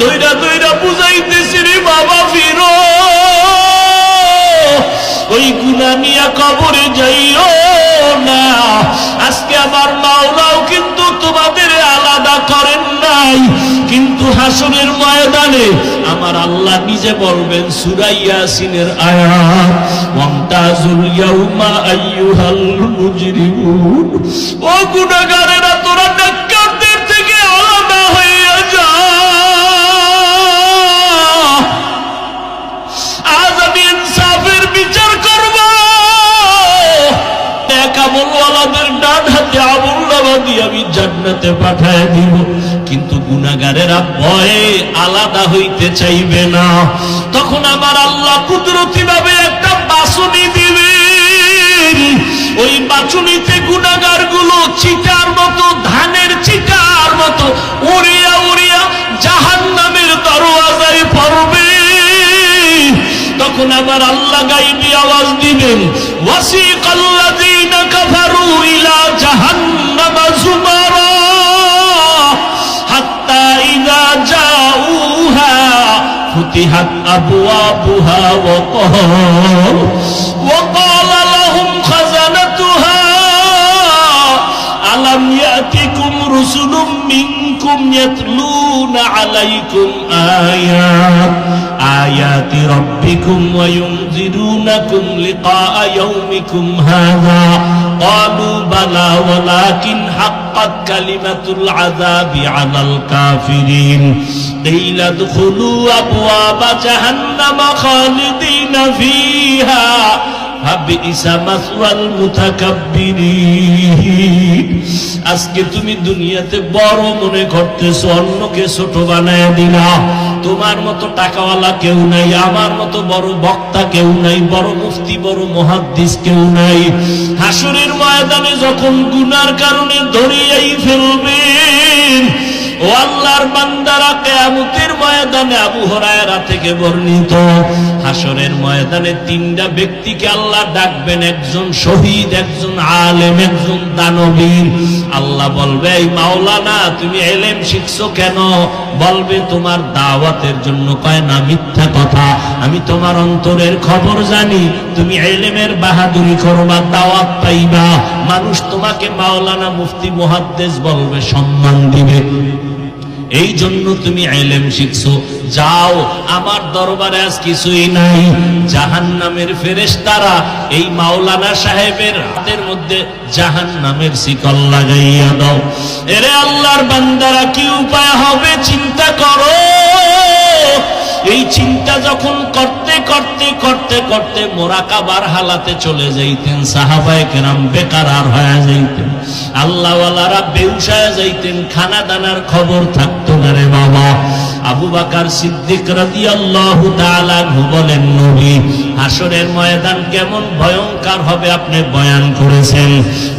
দইরা দইরা বুঝাইতেছি রে বাবা ফিরো। ওই গুনা নিয়া কবরে যাইও না। আজকে আমার মাওলাও কিন্তু তোমাদের আলাদা করেন নাই। কিন্তু হাসনের ময়দানে আমার আল্লাহ নিজে বলবেন সুরাইয়া সিনের আয়াত ওয়ামতাজুল ইয়াউমা আইয়ুহাল মুজরিমুন। ও গুনাহগারেরা জান্নাতে পাঠায় দিব। কিন্তু গুনাগারেরা ভয়ে আলাদা হইতে চাইবে না। তখন আমার আল্লাহ কুদরতি ভাবে একটা বাসনি দিবেন। ওই বাচুনিতে গুনাগারগুলো চিটার মতো, ধানের চিটার মতো, উড়িয়া উড়িয়া জাহান নামের দরওয়াজায় পড়বে। তখন আবার আল্লাহ গাইবি আওয়াজ দিবেন ওয়াসিকাল্লাযীনা ফুতিহাত আবওয়াবুহা ওয়া ক্বাল ওয়া ক্বালা লাহুম খাজানাতুহা আলাম ইয়াতিকুম রুসুলুম মিনকুম ইয়াতলুনা আলাইকুম আয়াত আয়াতি রাব্বিকুম ওয়া ইউনজিরুনাকুম লিকাআ ইয়াউমিকুম হাযা قالوا بلى ولكن حقت كلمة العذاب على الكافرين قيل ادخلوا أبواب جهنم خالدين فيها فبئس مثوى المتكبرين আজকে তুমি দুনিয়াতে বড় মনে করতেছো অন্যকে ছোট বানায় দিলা তোমার মতো টাকাওয়ালা কেউ নাই, আমার মতো বড় বক্তা কেউ নাই, বড় মুফতি, বড় মহাদ্দিস কেউ নাই। হাসুরের ময়দানে যখন গুনার কারণে ধরিয়াই ফেলবেন তিনটা ব্যক্তিকে আল্লাহ ডাকবেন, একজন শহীদ, একজন আলেম, একজন আল্লাহ বলবে, এই মাওলানা, তুমি এলেম শিখছো কেন? বলবে, তোমার দাওয়াতের জন্য কয় না, মিথ্যা কথা। আমি তোমার অন্তরের খবর জানি। তুমি এলেমের বাহাদুরি করবা দাওয়াত পাইবা মানুষ তোমাকে মাওলানা মুফতি, মুহাদ্দেস বলবে, সম্মান দিবে। এই জন্য তুমি এলেম শিখছো। যাও, আমার দরবারে আজ কিছুই নাই। জাহান নামের ফেরেশতারা এই মাওলানা সাহেবের হাতের মধ্যে জাহান নামের শিকল লাগাইয়া দাও। এরে আল্লাহর বান্দারা, কি উপায় হবে? চিন্তা করো। যখন করতে করতে করতে করতে মোরাকাবার হালাতে চলে যাইতেন, সাহাবায়ে কেরাম বেকার আর হয়ে যাইতেন। আল্লাহওয়ালারা বেউসায় যাইতেন খানা দানার খবর থাকতো না রে বাবা। আবু বাকার সিদ্দিক রাদিয়াল্লাহু তাআলা বলেন, নবী হাসরের ময়দান কেমন ভয়ঙ্কর হবে আপনি বয়ান করেছেন।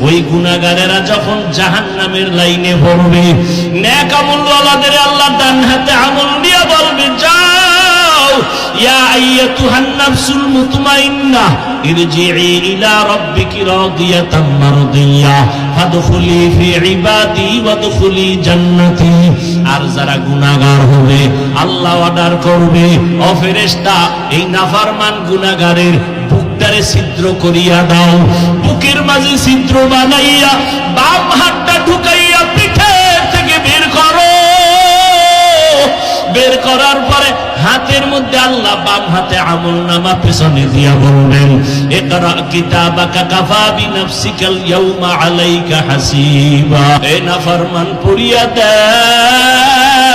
ওই গুনাহগারেরা যখন জাহান্নামের লাইনে পড়বে নেক আমলওয়ালাদের আল্লাহ ডান হাতে আমল দিয়ে বলবে যাও আর যারা হবে, আল্লাহ অর্ডার করবে। এই নাফরমান গুনাহগারের বুকটারে ছিদ্র করিয়া দাও। বুকের মাঝে ছিদ্র বানাইয়া, বাম হাতটা ঢুকাইয়া পিঠের থেকে বের করো। বের করার হাতের মধ্যে আল্লাহ বাম হাতে আমল নামা পেছনে দিয়া বলবেন একরা কিতাবাকা কাফা হাসিবা। এ পুরিয়া দেখ।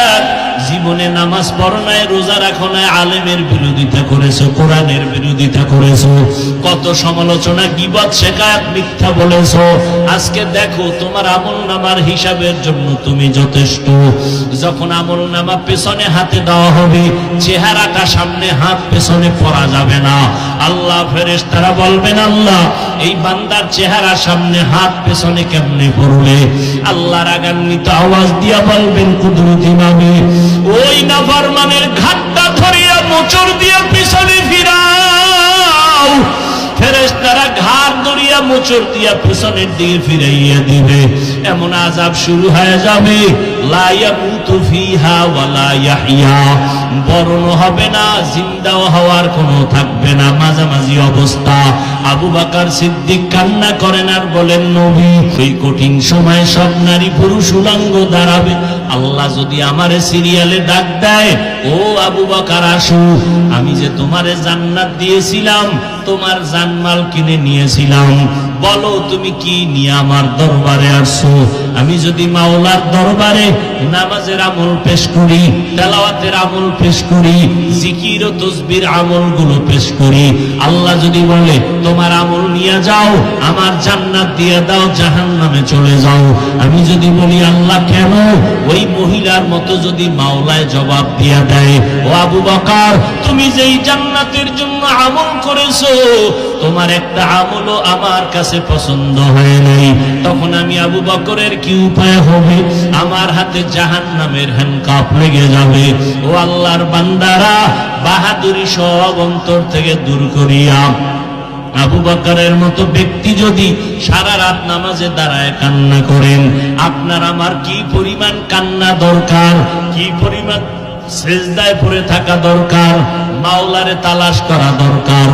জীবনে নামাজ পড়ো নাই, রোজা রাখো নাই, আলেমের বিরোধিতা করেছ, কোরআনের বিরোধিতা করেছ, কত সমালোচনা, গিবত শেখায় মিথ্যা বলেছ। আজকে দেখো, তোমার আমল নামার হিসাবের জন্য তুমি যথেষ্ট। যখন আমল নামা পেছনে হাতে দেওয়া হবে, চেহারাটা সামনে, হাত পেছনে পড়া যাবে না। আল্লাহ ফেরেস তারা বলবেন, আল্লাহ, এই বান্দার চেহারা সামনে, হাত পেছনে কেমনে পড়বে? আল্লাহ রাগান্বিত আওয়াজ দিয়া বলবেন, কুদরতি নামে মোচর দিয়া পিছনে ফিরাও। ফেরেশতারা ঘাট ধরিয়া মোচর দিয়া পিছনের দিকে ফিরাইয়া দিবে। এমন আজাব শুরু হয়ে যাবে। বরণ হবে না হওয়ার কোনো থাকবে না। মাঝামাঝি অবস্থা। আবু বাকার সিদ্দিক কান্না করেন আর বলেন, নবী কঠিন সময় সব নারী পুরুষ দাঁড়াবে। আল্লাহ যদি আমারে সিরিয়ালে ডাক দেয়, ও আবু বাকার, আসু। আমি যে তোমারে জান্নাত দিয়েছিলাম, তোমার জানমাল কিনে নিয়েছিলাম। বলো তুমি কি নিয়ে আমার দরবারে আসছো আমি যদি মাওলার দরবারে নামাজের আমল পেশ করি, তেলাওয়াতের আমল পেশ করি, জিকির ও তসবির আমলগুলো পেশ করি, আল্লাহ যদি বলে, তোমার আমল নিয়ে যাও, আমার জান্নাত দিয়ে দাও জাহান নামে চলে যাও। আমি যদি বলি, আল্লাহ, কেন? ওই মহিলার মতো যদি মাওলায় জবাব দিয়া দেয়, ও আবু বকার, তুমি যেই জান্নাতের জন্য আমল করেছ, তোমার একটা আমলও আমার কাছে পছন্দ হয় নাই। তখন আমি আবু বকরের কি উপায় হবে? আমার হাতে জাহান নামের হ্যান্ডকাপ লেগে যাবে। ও আল্লাহর বান্দারা, বাহাদুরি সব অন্তর থেকে দূর করিয়া, আবু বকরের মতো ব্যক্তি যদি সারা রাত নামাজে দাঁড়ায় কান্না করেন, আপনার আমার কি পরিমাণ কান্না দরকার? কি পরিমাণ সেজদায় পড়ে থাকা দরকার? মাওলারে তালাশ করা দরকার?